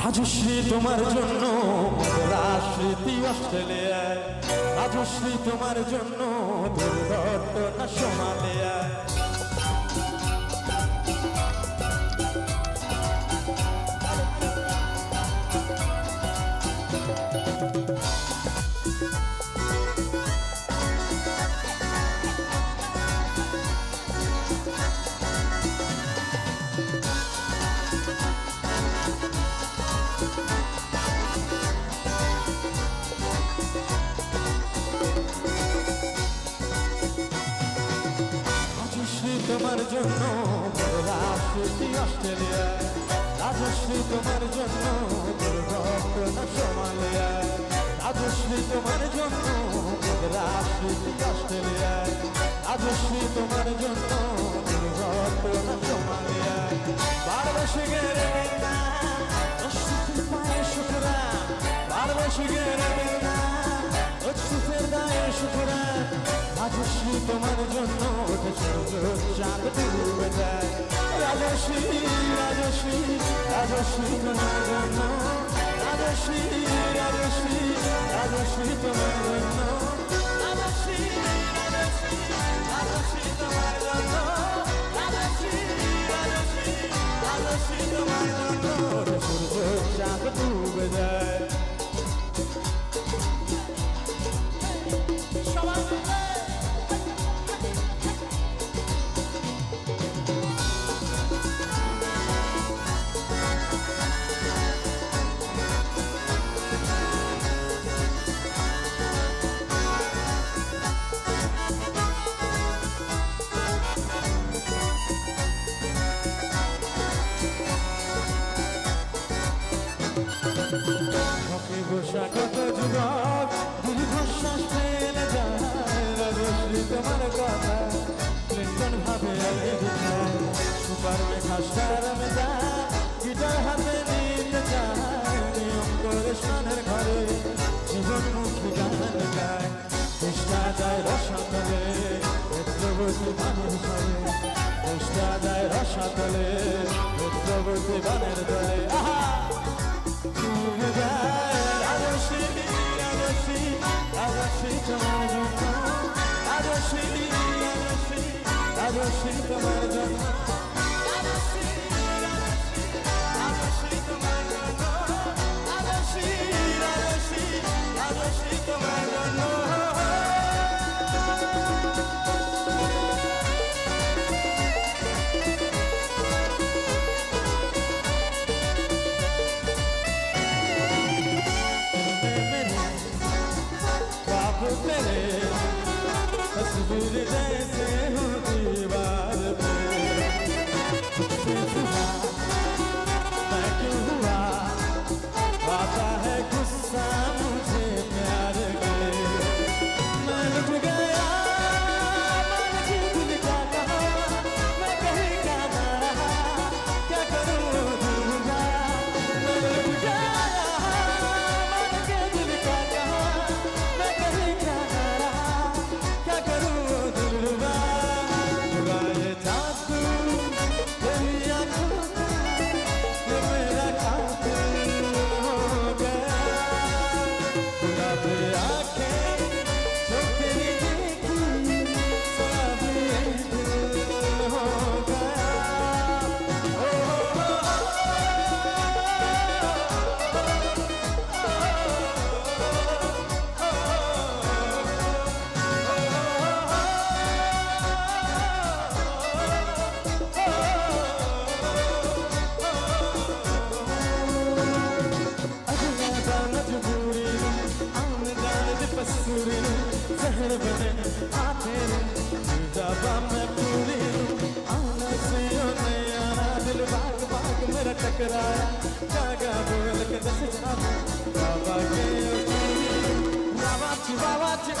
রাজশ্রী তোমার জন্য রাজস্মৃতি অস্ট্রেলিয়ায় রাজশ্রী তোমার জন্য দুর্ঘটনা সোমালিয়ায় তোমার জন্য রাজশ্রী অস্ট্রেলিয়ায় রাজশ্রী তোমার জন্য সোমালিয়ায় রাজশ্রী তোমার জন্য রাজশ্রী অস্ট্রেলিয়ায় রাজশ্রী তোমার জন্য সোমালিয়ায় বারবাসে গেলে বারবাসে গেলে শুকরা রাজশ্রী তোমার জন্য চাঁদ ডুবে যায় রাজশ্রী রাজশ্রী রাজশ্রী তোমার জন্য রাজশ্রী রাজশ্রী রাজশ্রী তোমার জন্য কত যুবক দীর্ঘশ্বাস ফেলে যায় রাজশ্রী তোমার কথা লিঙ্কন ভাবে সুপার মেঘাস্টার মেজা গিটার হাতে নিতে চায় নিয়ম করে স্নানের ঘরে জীবনমুখী গান গায়। চেষ্টা যায় রসাতলে নেত্রবতী বানের ঘরে চেষ্টা যায় রসাতলে নেত্রবতী বানের দলে। আহা! যায়। রাজশ্রী রাজশ্রী তোমার জন্য রাজশ্রী मेरा टकराया जागा बोल के दस जाना बाबा के बाबा ची बाबा ची